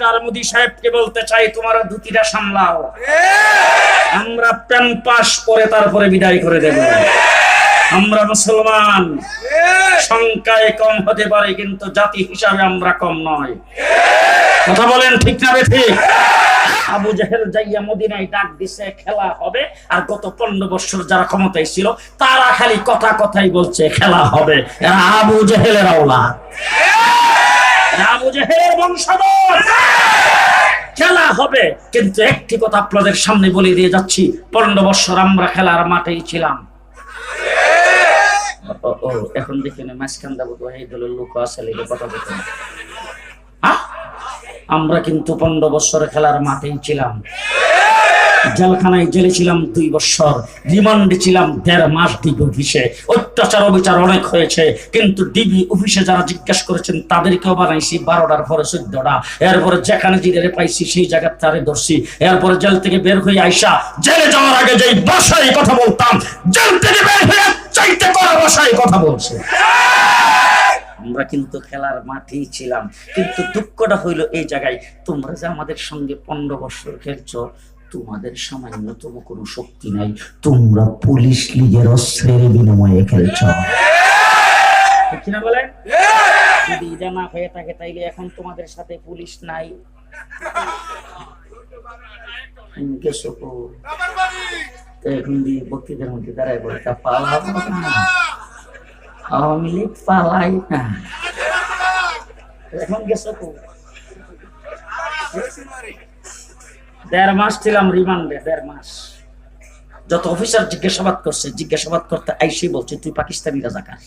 Mister Modi সাহেবকে বলতে চাই তোমার ধুতিটা সামলাও। আমরা প্যান পাস করে তারপরে বিদায় করে দেব। আমরা মুসলমান। সংখ্যায় কম হতে পারে, কিন্তু জাতি হিসাবে আমরা কম নয়। কথা বলেন ঠিক না রে ঠিক? আবু জাহেল যাইয়া মদিনায় ডাক দিছে, খেলা হবে। আর গত পনেরো বছর যারা ক্ষমতায় ছিল, তারা খালি কথা কথাই বলছে, খেলা হবে। আবু জাহেলের আওলা খেলা হবে, কিন্তু একটি কথা আপনাদের সামনে বলে দিয়ে যাচ্ছি। পনেরো বছর আমরা খেলার মাঠেই ছিলাম। এখন দেখি না, মাঝখান দেবো এই দলের লোক আছে কথা বলতে আমরা কিন্তু পনেরো বছর খেলার মাঠেই ছিলাম। জেলখানায় জেলে ছিলাম দুই বছর, রিমান্ডে ছিলাম দেড় মাস ডিবি অফিসে। অত্যাচার, অবিচার অনেক হয়েছে, কিন্তু ডিবি অফিসে যারা জিজ্ঞাসা করেছেন, তাদেরকেও বানাইছি বারোটার পরে চোদ্দটা। এরপরে যেখানে জিরে পাইছি, সেই জায়গার তারে ধরছি। এরপরে জেল থেকে বের হয়ে আইসা, জেলে যাওয়ার আগে যেই বাসায় কথা বলতাম, জেল থেকে বের হয়ে চাইতে করা বাসায় কথা বলছে। আমরা কিন্তু খেলার মাঠেই ছিলাম, কিন্তু দুঃখটা হইল এই জায়গায়, তোমরা যে আমাদের সঙ্গে পনেরো বছর খেলছো তোমাদের সামান্যতম কোনো শক্তি নাই। তোমরা পুলিশ লীগের অস্ত্রের বিনিময়ে খেলছ। বলেন? যদি এটা না হয়ে থাকে তাইলে এখন তোমাদের সাথে পুলিশ নাই। এখন দিয়ে বক্তৃতার মধ্যে দাঁড়ায় বলতে পালাবো না। আওয়ামী লীগ পালাই না। এখন গেছো কো? দেড় মাস ছিলাম রিমান্ডে, দেড় মাস। যত অফিসার জিজ্ঞাসাবাদ করছে, জিজ্ঞাসাবাদ করতে আইসি বলছে, তুই পাকিস্তানি রাজাকার।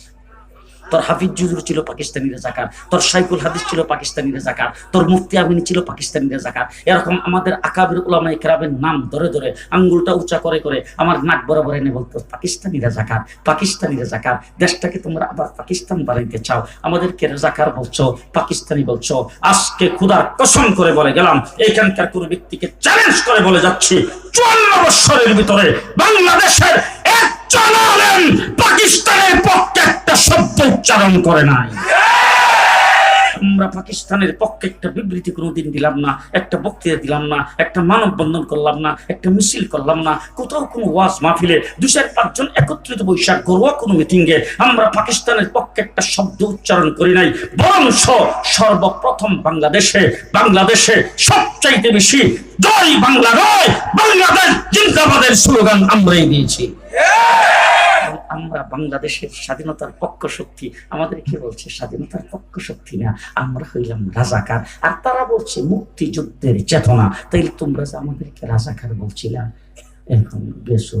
তোর হাফিজ জুজুর ছিল পাকিস্তানি রাজাকার, তোর সাইকুল হাদিস ছিল পাকিস্তানি রাজাকার, তোর মুফতি আমিনী ছিল পাকিস্তানি রাজাকার। এরকম আমাদের আকাবির উলামায়ে কেরামের নাম ধরে ধরে আঙ্গুলটা উঁচা করে করে আমার নাক বরাবর এনে বলতো, পাকিস্তানি রাজাকার পাকিস্তানি রাজাকার, দেশটাকে তোমরা আবার পাকিস্তান বানাইতে চাও। আমাদেরকে রাজাকার বলছো, পাকিস্তানি বলছো। আজকে খুদার কসম করে বলে গেলাম, এইখানকার কোনো ব্যক্তিকে চ্যালেঞ্জ করে বলে যাচ্ছি। চুয়ান্ন বৎসরের ভিতরে বাংলাদেশের আলেম পাকিস্তানের পক্ষে একটা শব্দ উচ্চারণ করে নাই। আমরা পাকিস্তানের পক্ষে একটা বিবৃতি কোনোদিন দিলাম না, একটা বক্তৃতা দিলাম না, একটা মানববন্ধন করলাম না, একটা মিছিল করলাম না, কোথাও কোনো ওয়াজ মাহফিলে দু চার পাঁচজন একত্রিত বৈশাখ ঘরোয়া কোনো মিটিং এ আমরা পাকিস্তানের পক্ষে একটা শব্দ উচ্চারণ করি নাই বরঞ্চ সর্বপ্রথম বাংলাদেশে বাংলাদেশে সবচাইতে বেশি জয় বাংলা নয়, বাংলাদেশ জিন্দাবাদের স্লোগান আমরাই দিয়েছি। আমরা বাংলাদেশের স্বাধীনতার পক্ষ শক্তি। আমাদের কি বলছে? স্বাধীনতার পক্ষ শক্তি না, আমরা হইলাম রাজাকার। আর তারা বলছে মুক্তিযুদ্ধের চেতনা। তাইলে তোমরা যে আমাদেরকে রাজাকার বলছিলাম এখন গেছো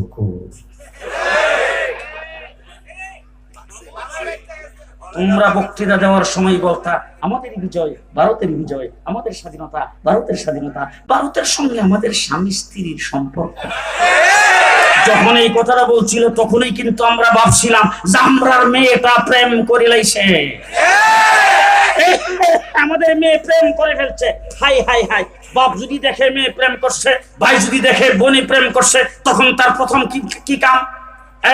তোমরা বক্তৃতা দেওয়ার সময় বলতা, আমাদের বিজয়, ভারতের বিজয়, আমাদের স্বাধীনতা, ভারতের স্বাধীনতা, ভারতের সঙ্গে আমাদের স্বামী স্ত্রীর সম্পর্ক। যখন এই কথাটা বলছিল, তখনই কিন্তু আমরা ভাবছিলাম, জামরার মেয়েটা প্রেম করে লাইছে আমাদের মেয়ে প্রেম করে ফেলছে। হাই হাই হাই, বাপ যদি দেখে মেয়ে প্রেম করছে, ভাই যদি দেখে বোনই প্রেম করছে, তখন তার প্রথম কি কি কাম?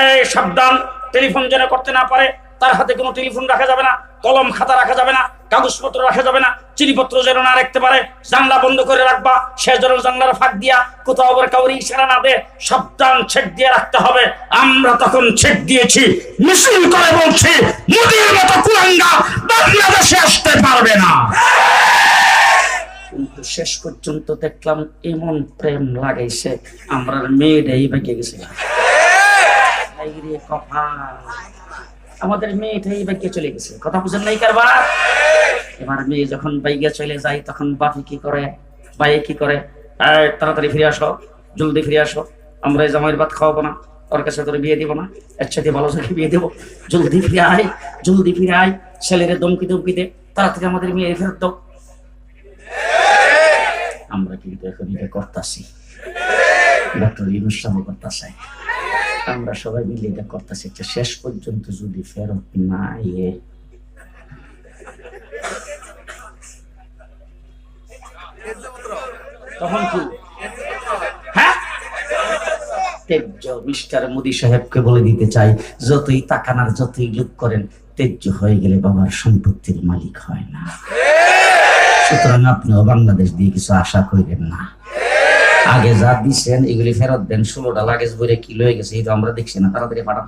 এই সাবধান, টেলিফোন যেন করতে না পারে। তার হাতে কোনো টেলিফোন রাখা যাবে না কলম খাতা রাখা যাবে না কাগজপত্র রাখা যাবে না চিনিপত্র যেন না রাখতে পারে জানলা বন্ধ করে রাখবা সে যেন জানলার ফাঁক দিয়া কোথাও আবার কাউরি ইশারা না দে সাবধান ছেক দিয়ে রাখতে হবে আমরা তখন ছেক দিয়েছি মিছিল করে বলছি মোদির মতো কুরাঙ্গা বাংলাদেশে আসতে পারবে না। কিন্তু শেষ পর্যন্ত দেখলাম এমন প্রেম লাগাইছে আমরা মেয়েটাই বেঁকে গেছে। হাই রে কপাল। আমাদের মেয়েটাই বাইকে চলে গেছে। কথা বুঝেন নাই কারবার? এবার মেয়ে যখন বাইকে চলে যায়, তখন বাপি কি করে? ভাই কি করে? তাড়াতাড়ি ফিরে আসো, জলদি ফিরে আসো। আমরা এই জামাইয়ের ভাত খাওয়াবো না, ওর কাছে তোর বিয়ে দিব না। এর সাথে ভালো সাথে বিয়ে দেবো। জলদি ফিরে আয়, জলদি ফিরে আয়। ছেলেরে দমকি দমকি দে। তাড়াতাড়ি আমাদের মেয়ে ফেরত দাও। আমরা কিন্তু এখন এটা করতেছি। ডক্টর ইউনুস সাহেব করতেছে। আমরা সবাই মিলে এটা করতেছি। শেষ পর্যন্ত যদি ফেরত না ইয়ে তখন কি? হ্যাঁ? তেজ্য মিস্টার মোদি সাহেবকে বলে দিতে চাই, যতই তাকানার যতই লোক করেন, তেজ্য হয়ে গেলে বাবার সম্পত্তির মালিক হয় না। সুতরাং আপনিও বাংলাদেশ দিয়ে কিছু আশা করিবেন না। আগে যা দিচ্ছেন এগুলি ফেরত দেন। ষোলোটা লাগেজ বইরে কি লয়ে গেছে, এই তো আমরা দেখছি না। তাড়াতাড়ি পাঠান।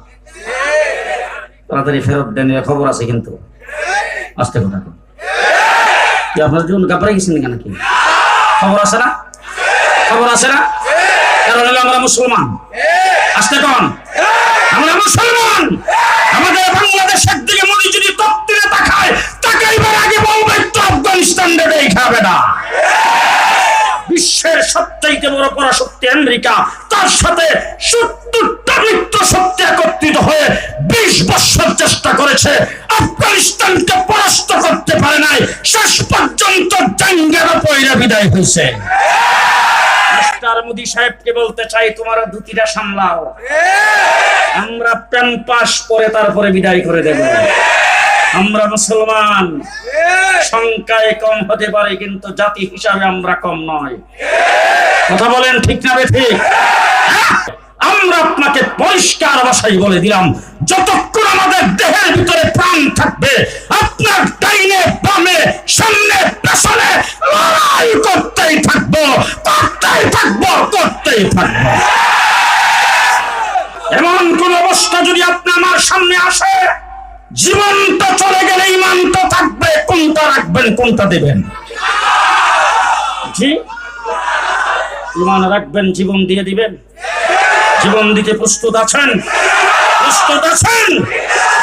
তাড়াতাড়ি ফেরত দেন খবর আছে কিন্তু। আস্তে কথা আপনার জীবন কাপড়ে গেছেন কেন কি খবর আছে না? খবর আছে না? কারণ হলো আমরা মুসলমান। আস্তে কন। আমরা মুসলমান। আমাদের বাংলাদেশের দিকে মনে যদি তত্ত্বে তাকায়, তাকাইবার আগে বলবে তো আফগানিস্তান খাবে না। বিশ্বের সবচাইতে বড় পরাশক্তি আমেরিকা, তার সাথে সত্তরটা মিত্র শক্তি একত্রিত হয়ে বিশ বছর চেষ্টা করেছে। আফগানিস্তানকে পরাস্ত করতে পারে নাই। শেষ পর্যন্ত জাঙ্গের পয়রা বিদায় হয়েছে। বলতে আমরা প্যান পাস করে তারপরে বিদায় করে দেব। আমরা মুসলমান। সংখ্যায় কম হতে পারে কিন্তু জাতি হিসাবে আমরা কম নয়। কথা বলেন ঠিক না রে ঠিক? আমরা আপনাকে পরিষ্কার ভাষায় বলে দিলাম যতক্ষণ আমাদের দেহের ভিতরে প্রাণ থাকবে আপনার ডাইনে বামে সামনে পেছনে লড়াই করতেই থাকব করতেই থাকব করতেই থাকব। এমন কোন অবস্থা যদি আপনি আমার সামনে আসে জীবনটা চলে গেলে ইমান তো থাকবে, কোনটা রাখবেন, কোনটা দেবেন? জি? ইমান রাখবেন, জীবন দিয়ে দিবেন। জীবন দিতে প্রস্তুত আছেন? প্রস্তুত আছেন?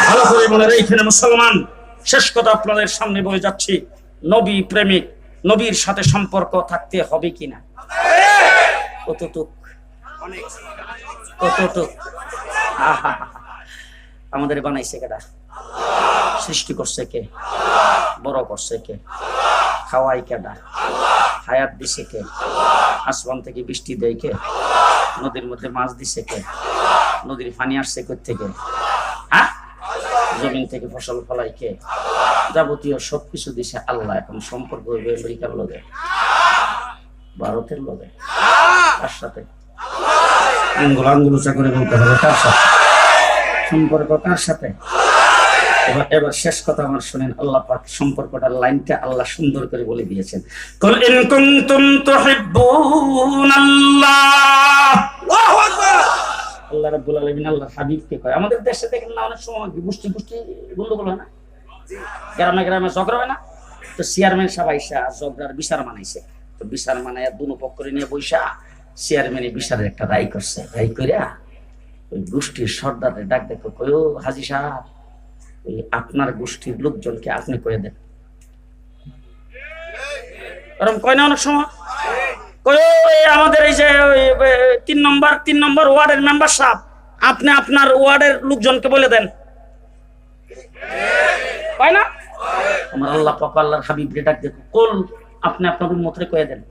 ভালো করে মনে রেখেন মুসলমান। শেষ কথা আপনাদের সামনে বলে যাচ্ছি, নবী প্রেমিক, নবীর সাথে সম্পর্ক থাকতে হবে কিনা? কতটুক? কতটুক? আমাদের বানাইছে কেডা? সৃষ্টি করছে কে? বড় করছে কে? খাওয়াই কেডা হায়াত দিছে কে? আসমান থেকে বৃষ্টি দেয় কে? নদীর মধ্যে মাছ দিছে কে? নদীর পানি আসছে থেকে হ্যাঁ? জমিন থেকে ফসল ফলাই কে? যাবতীয় সবকিছু দিছে আল্লাহ এখন সম্পর্ক হইবে আমেরিকার লগে, ভারতের লগে তার সাথে? আঙ্গুল আঙ্গুল উঁচা করে বলতে হবে, কার সাথে? সম্পর্ক কার সাথে? এবার এবার শেষ কথা আমার শুনেন, আল্লাহ পাক সম্পর্কটার লাইনটা আল্লাহ সুন্দর করে বলে দিয়েছেন। কুল ইন কুনতুম তুহিব্বুনাল্লাহ আল্লাহ। আল্লাহ রাব্বুল আলামিন আল্লাহ হাবিবকে কয়। আমাদের দেশে দেখেন না, অনেক সময় গোষ্ঠী গোষ্ঠী গন্ডগোল হয় না? গ্রামে গ্রামে ঝগড়া হয় না? তো চেয়ারম্যান সাহেব আইসা ঝগড়ার বিচার মানাইছে। তো বিচার মানাইয়া দুনো পক্ষরে নিয়ে বইসা চেয়ারম্যানে বিচারের একটা রায় করছে। রায় করিয়া ওই গোষ্ঠীর সর্দারের ডাক দেখো কয় হাজি সাহেব আপনার গোষ্ঠীর লোকজনকে আপনি কয়ে দেন। এরকম কয় না অনেক সময়? আমাদের এই যে তিন নম্বর তিন নম্বর ওয়ার্ডের মেম্বার আপনি আপনার ওয়ার্ডের লোকজনকে বলে দেন। কয় না? আমার আল্লাহ পাক আল্লাহর হাবিব দেখো কোল, আপনি আপনার উম্মতরে কয়ে দেন।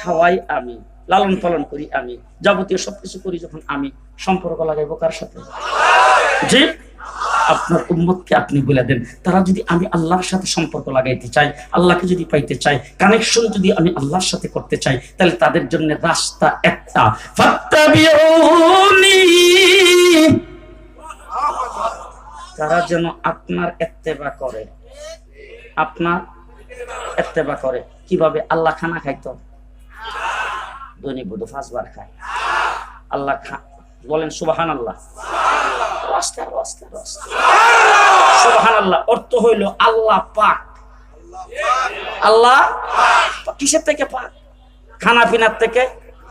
খাওয়াই আমি। লালন পালন করি আমি, যাবতীয় সবকিছু করি যখন আমি সম্পর্ক লাগাইবো কার সাথে? জি আপনার উম্মতকে আপনি বলে দেন, তারা যদি আমি আল্লাহর সাথে সম্পর্ক লাগাইতে চাই, আল্লাহকে যদি পাইতে চাই কানেকশন যদি আমি আল্লাহর সাথে করতে চাই, তাহলে তাদের জন্য রাস্তা একটা। তারা যেন আপনার এত্তেবা করে। আপনার এত্তেবা করে। কীভাবে? আল্লাহ খানা খাইতো। বুধ পাঁচবার খায়। আল্লাহ খা, বলেন সুবাহান আল্লাহ আল্লাহ অর্থ আল্লাহ পাক। আল্লাহ কিসের থেকে পাক? খানা পিনার থেকে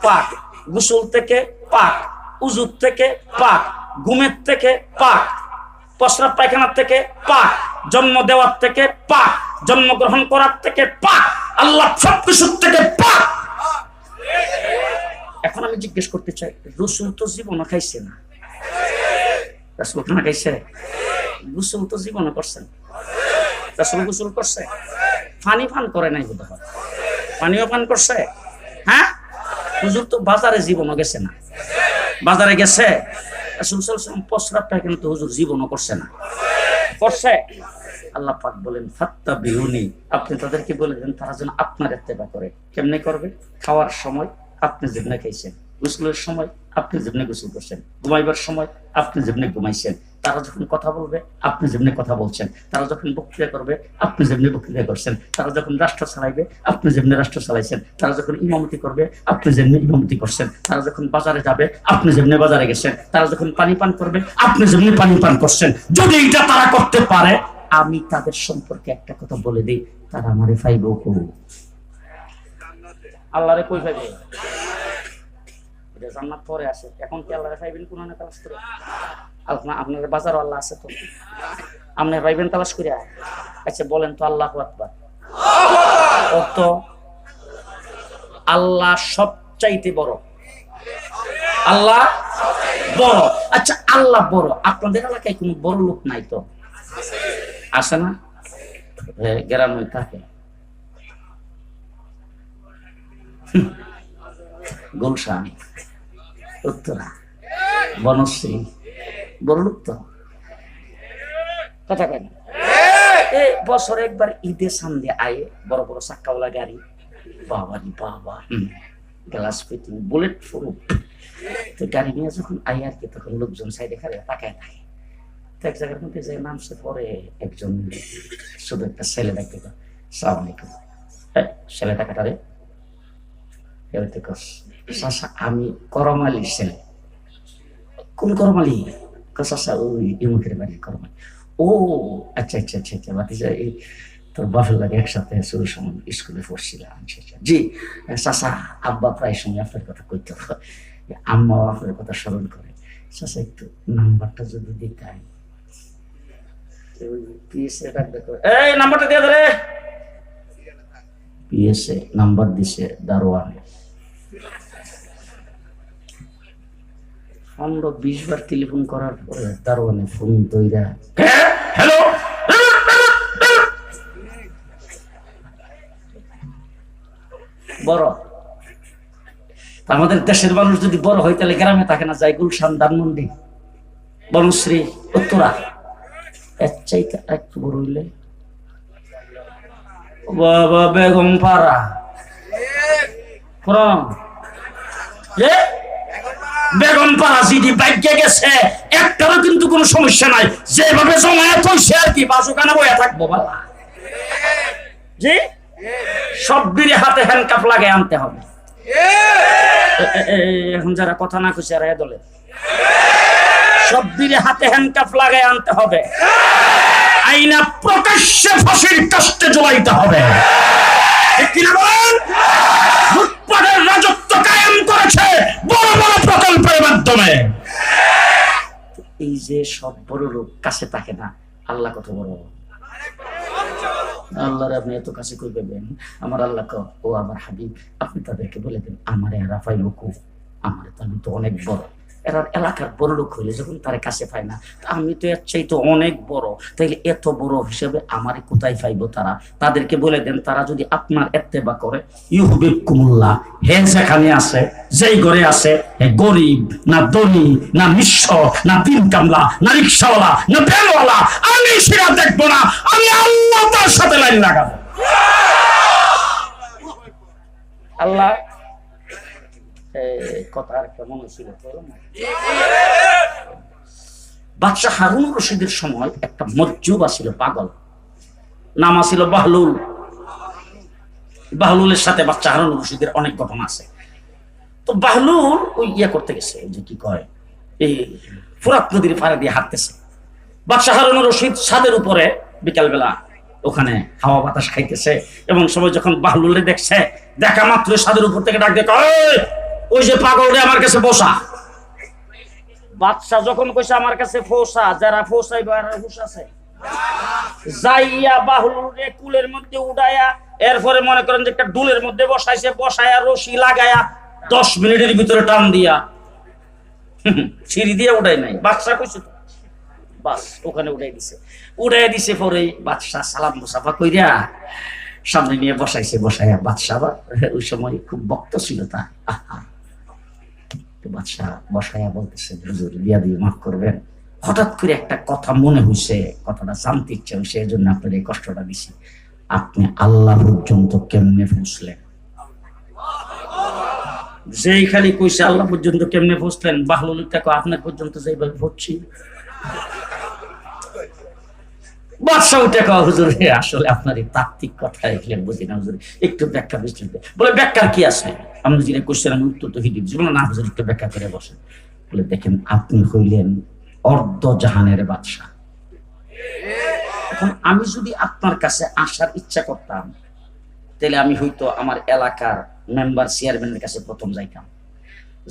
পাক। গোসল থেকে পাক। উজুর থেকে পাক। ঘুমের থেকে পাক। প্রস্রাব পায়খানার থেকে পাক। জন্ম দেওয়ার থেকে পাক। জন্মগ্রহণ করার থেকে পাক। আল্লাহ সব কিছুর থেকে পাক। এখন আমি জিজ্ঞেস করতে চাই রসুল তো জীবনও খাইছে না। রসুল খানা খাইছে? গোসল তো জীবনও করছেন রসুল গোসল করছে? পানি পান করে নাই বোধ হয় পানিও পান করছে? হ্যাঁ? হুজুর তো বাজারে জীবনও গেছে না। বাজারে গেছে? রসুল সাল্লাম প্রস্রাবটা কিন্তু হুজুর জীবনও করছে না। করছে? আল্লাহ পাক বলেন ফাত্তা বিহুনি আপনি তাদেরকে বলে দেন, তারা যেন আপনার এত্তেবা করে। কেমনে করবে? খাওয়ার সময় আপনি যেমনে খাইছেন গোসলের সময় আপনি যেমনি গোসল করছেন, ঘুমাইবার সময় আপনি যেমনি ঘুমাইছেন, তারা যখন কথা বলবে, আপনি যেমনি কথা বলছেন, তারা যখন বক্তৃতা করবে, আপনি যেমনি বক্তৃতা করছেন, তারা যখন রাষ্ট্র চালাইবে, আপনি যেমনি রাষ্ট্র চালাইছেন, তারা যখন ইমামতি করবে, আপনি যেমনি ইমামতি করছেন, তারা যখন বাজারে যাবে, আপনি যেমনি বাজারে গেছেন, তারা যখন পানি পান করবে, আপনি যেমনি পানি পান করছেন। যদি এটা তারা করতে পারে আমি তাদের সম্পর্কে একটা কথা বলে দিই, তারা আমারে ফাইব আল্লাহরে কই ফাইবে? পরে আসে এখন কি করে? আল্লাহ আছে তো। করে আচ্ছা বলেন তো আল্লাহ আল্লাহ সবচাইতে বড়। আল্লাহ বড়। আচ্ছা আল্লাহ বড়। আপনাদের এলাকায় কোনো বড় লোক নাই তো? আসে না এ, গ্রামে থাকে হুম। গুলশান উত্তরা বনশ্রী বড় লোক তো কথা কেন এ বছরে একবার ঈদের সামনে আয়ে বড় বড় চাক্কাওয়ালা গাড়ি বাবা রে বাবা গ্লাস ফিটিং বুলেট প্রুফ তো গাড়ি নিয়ে যখন আই আর কি তখন লোকজন সাইডে খালে তাকায় থাকে তো এক জায়গার মধ্যে যে নামছে পরে একজন শুধু একটা ছেলে দেখতে সালাম আলাইকুম ছেলে টাকাটারে আমি করমালি ছেলে। কোন করমালি? চাচা ওই ইমুখের বাড়ি করমালি। ও আচ্ছা আচ্ছা আচ্ছা আচ্ছা বাতিজা এই তোর বাপের লাগে একসাথে শুরু সময় স্কুলে পড়ছিলাম আচ্ছা, আচ্ছা। জি চাচা আব্বা প্রায় সময় আপনার কথা কইতে আম্মাও আপনার কথা স্মরণ করে। চাচা একটু নাম্বারটা যদি দিতাম পিএসএ ডাকবে এই নাম্বারটা দিয়ে দে পিএসএ নাম্বার দিছে দারোয়ানে। আমরা বিশ বার টেলিফোন করার পরে দারোয়ানে ফোন দইরা হ্যালো বড়। আমাদের দেশের মানুষ যদি বড় হয় তাহলে গ্রামে থাকে না যায় গুলশান ধানমন্ডি বনশ্রী উত্তরা। চাইতে বাবা বেগম পাড়া এ? বেগম পাড়া জিডি বাইকে গেছে। একটারও কিন্তু কোনো সমস্যা নাই। যেভাবে জমায়েত হইছে আর কি বাসুকানা বইয়া থাকব বাবা। জি? সব বিড়ি হাতে হ্যান্ডকাপ লাগে আনতে হবে। এখন যারা কথা না খুশি আর দলে সব বিড়ি হাতে হ্যান্ডকাপ লাগাই আনতে হবে। আইনা প্রকাশ্যে ফাঁসির কাস্টে জড়াইতে হবে। রাজত্ব কায়েম করেছে বড় বড় প্রকল্পের মাধ্যমে। এই যে সব বড় লোক, কাছে থাকে না, আল্লাহ কত বড়? আল্লাহর আপনি এত কাছে কই পাবেন আমার আল্লাহ ও আমার হাবিব, আপনি তাদেরকে বলে দেন, আমার এরা পাইব আমার তো তো অনেক বড়। এরা এলাকার বড় লোক হইলে যখন তার কাছে পায় না আমি তো এর চাইতে অনেক বড়। তাইলে এত বড় হিসেবে আমারে কোথায় পাইবো তারা? তাদেরকে বলে দেন, তারা যদি আপনার এত্তেবা করে ইউহুবিব কুমুল্লাহ হে যেখানে আছে, যেই ঘরে আছে, হে গরিব, না ধনী, না নিঃস্ব, না তিন কামলা, না রিক্সাওয়ালা, না ভ্যানওয়ালা, আমি সেটা দেখব না, আমি আল্লাহ তার সাথে লাইন লাগাবো। আল্লাহ কথা আর একটা মনে ছিল। বাদশাহ হারুন রশিদের সময় একটা মজ্জুবা ছিল পাগল। নাম ছিল বাহলুল। বাহলুলের সাথে বাচ্চা হারুন রশিদের অনেক ঘটনা আছে। তো বাহলুল ওই ইয়ে করতে গেছে যে কি কয়, এই ফুরাত নদীর পাড়ে দিয়ে হাঁটতেছে। বাদশাহ হারুন রশিদ ছাদের উপরে বিকালবেলা ওখানে হাওয়া বাতাস খাইতেছে এবং সবাই যখন বাহলুলে দেখছে, দেখা মাত্র ছাদের উপর থেকে ডাক দেখে ওই যে পাগল রে আমার কাছে বসা। বাদশাহ যখন কইছে, আমার কাছে ফোসা, যারা ফোসাইবে আর হুশ আছে? যাইয়া বাহুরে কুলের মধ্যে উড়াইয়া এরপরে মনে করেন যে একটা ডুলের মধ্যে বসাইছে বসায়া রশি লাগায়া দশ মিনিটের ভিতরে টান দিয়া। সিঁড়ি দিয়ে উঠাই নাই। বাদশাহ কইছে তো, বাস, ওখানে উঠাই দিছে। উঠাই দিছে পরে বাদশাহ সালাম মুসাফা কইরা সামনে নিয়ে বসাইছে, বসাইয়া বাদশাহ ওই সময় খুব বক্ত ছিল তা আহা বাদশাহ বসাইয়া বলতেছে হুজুর বিয়া দিয়ে মাফ করবেন। হঠাৎ করে একটা কথা মনে হয়েছে কথাটা জানতে ইচ্ছা হয়েছে এই জন্য আপনার এই কষ্টটা দিছি। আপনি আল্লাহ পর্যন্ত কেমনে পৌঁছলেন? যেই খালি কইছে আল্লাহ পর্যন্ত কেমনে পৌঁছলেন, বাহলুল টাকা আপনার পর্যন্ত যেইভাবে পড়ছি বাদশাহ উঠে হুজুর আসলে আপনার এই তাত্ত্বিক কথা বুঝি না, হুজুর। একটু ব্যাখ্যা বিস্তৃত বলে কি আছে? আমি কোশ্চেন আমি উত্তর তো না, হুজুর, একটু ব্যাখ্যা করে বলে, দেখেন, আপনি হইলেন অর্ধ জাহানের বাদশাহ। এখন আমি যদি আপনার কাছে আসার ইচ্ছা করতাম, তাহলে আমি হয়তো আমার এলাকার মেম্বার চেয়ারম্যানের কাছে প্রথম যাইতাম।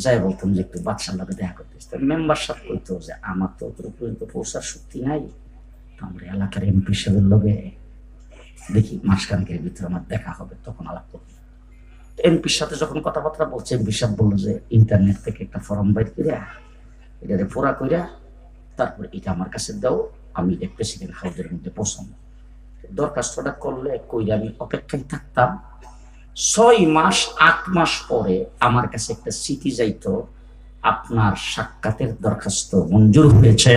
যাই বলতাম যে, একটু বাদশার লগে দেখা করতে মেম্বার সাহেব কইতো যে, আমার তো পর্যন্ত পৌঁছার শক্তি নাই। আমরা এলাকার এমপি সাহেবের লগে দেখি মাসখানেকের ভিতরে আমার দেখা হবে, তখন আলাপ করব। এমপির সাথে যখন কথাবার্তা বলছে এমপি সাহেব বলল যে, ইন্টারনেট থেকে একটা ফর্ম বাইর করে এটারে পোড়া কইরা, তারপর এটা আমার কাছে দাও, আমি এটা প্রেসিডেন্ট হাউসের মধ্যে পৌঁছাবো। দরখাস্তটা করলে কইরা আমি অপেক্ষায় থাকতাম। ছয় মাস, আট মাস পরে আমার কাছে একটা চিঠি যাইতো, আপনার সাক্ষাতের দরখাস্ত মঞ্জুর হয়েছে।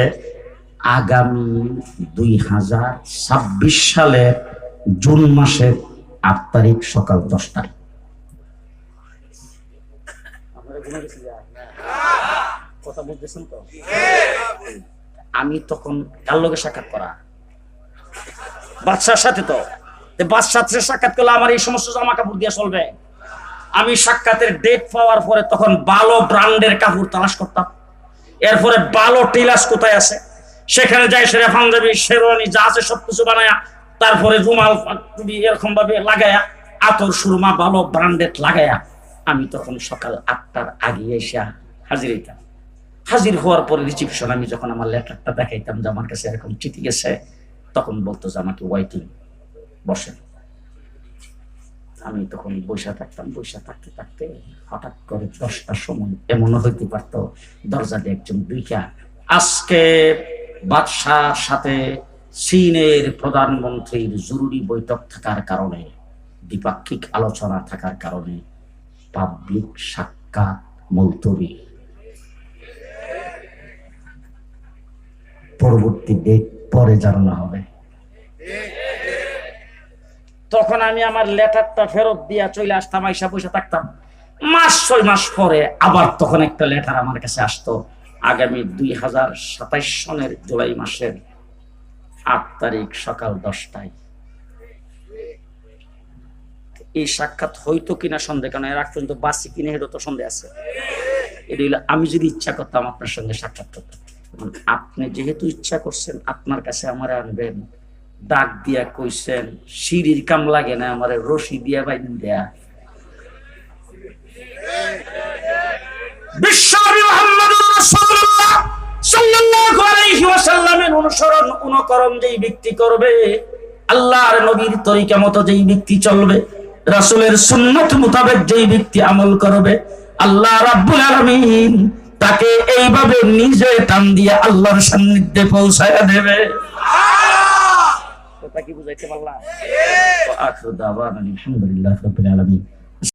আগামী দুই হাজার ছাব্বিশ সালের জুন মাসের আট তারিখ সকাল দশটায়। আমি তখন কার লোকে সাক্ষাৎ করা? বাদশার সাথে তো। তো বাদশার সাথে সাক্ষাৎ করলে আমার এই সমস্ত জামা কাপড় দিয়ে চলবে। আমি সাক্ষাতের ডেট পাওয়ার পরে তখন ভালো ব্র্যান্ডের কাপড় তালাশ করতাম। এরপরে ভালো টিলাস কোথায় আছে? সেখানে যাই সেরা পাঞ্জাবি, শেরওয়ানি, যা আছে সবকিছু বানায়া, তারপরে রুমাল, টুপি এরকম ভাবে লাগায়া, আতর, সুরমা ভালো ব্র্যান্ডেড লাগায়া, আমি তখন সকাল আটটার আগে এসে হাজির হইতাম। হাজির হওয়ার পরে রিসিপশন আমি যখন আমার লেটারটা দেখাইতাম যে আমার কাছে এরকম চিঠি গেছে, তখন বলতো যে আমাকে ওয়াইটিং বসেন। আমি তখন বৈশা থাকতাম বৈশা থাকতে থাকতে হঠাৎ করে দশটার সময় এমনও হইতে পারতো, দরজা দিয়ে একজন দুইটা, আজকে বাদশার সাথে চীনের প্রধানমন্ত্রীর জরুরি বৈঠক থাকার কারণে, দ্বিপাক্ষিক আলোচনা থাকার কারণে পাবলিক সাক্ষাৎ মুলতবি। পরবর্তী ডেট পরে জানানো হবে। তখন আমি আমার লেটারটা ফেরত দিয়া চলে আসতাম, আইসা পয়সা থাকতাম। মাস ছয় মাস পরে আবার তখন একটা লেটার আমার কাছে আসতো আগামী দুই হাজার সাতাইশ সনের জুলাই মাসের আট তারিখ সকাল দশটায়। এই সাক্ষাৎ হইতো কিনা সন্দেহ, কারণ এর আগ পর্যন্ত বাসি কিনে হেঁটে তো সন্দেহ আছে। এটা হইল, আমি যদি ইচ্ছা করতাম আপনার সঙ্গে সাক্ষাৎ করতাম আপনি যেহেতু ইচ্ছা করছেন, আপনার কাছে আমার আনবেন, ডাক দিয়া কইছেন, সিঁড়ির কাম লাগে না, আমার রশি দিয়া বাইন দেয়া। বিশ্বনবী আলাইহি ওয়াসাল্লামের অনুসরণ অনুকরণ যেই ব্যক্তি করবে আল্লাহর নবীর তরিকা মতো যেই ব্যক্তি চলবে রাসূলের সুন্নাত মোতাবেক যেই ব্যক্তি আমল করবে আল্লাহ রাব্বুল আলামিন তাকে এইভাবে নিজে টান দিয়ে আল্লাহর সান্নিধ্যে পৌঁছায়া দেবে। কথা কি বুঝাইতে পারলাম? আলহামদুলিল্লাহ রাব্বিল আলামিন।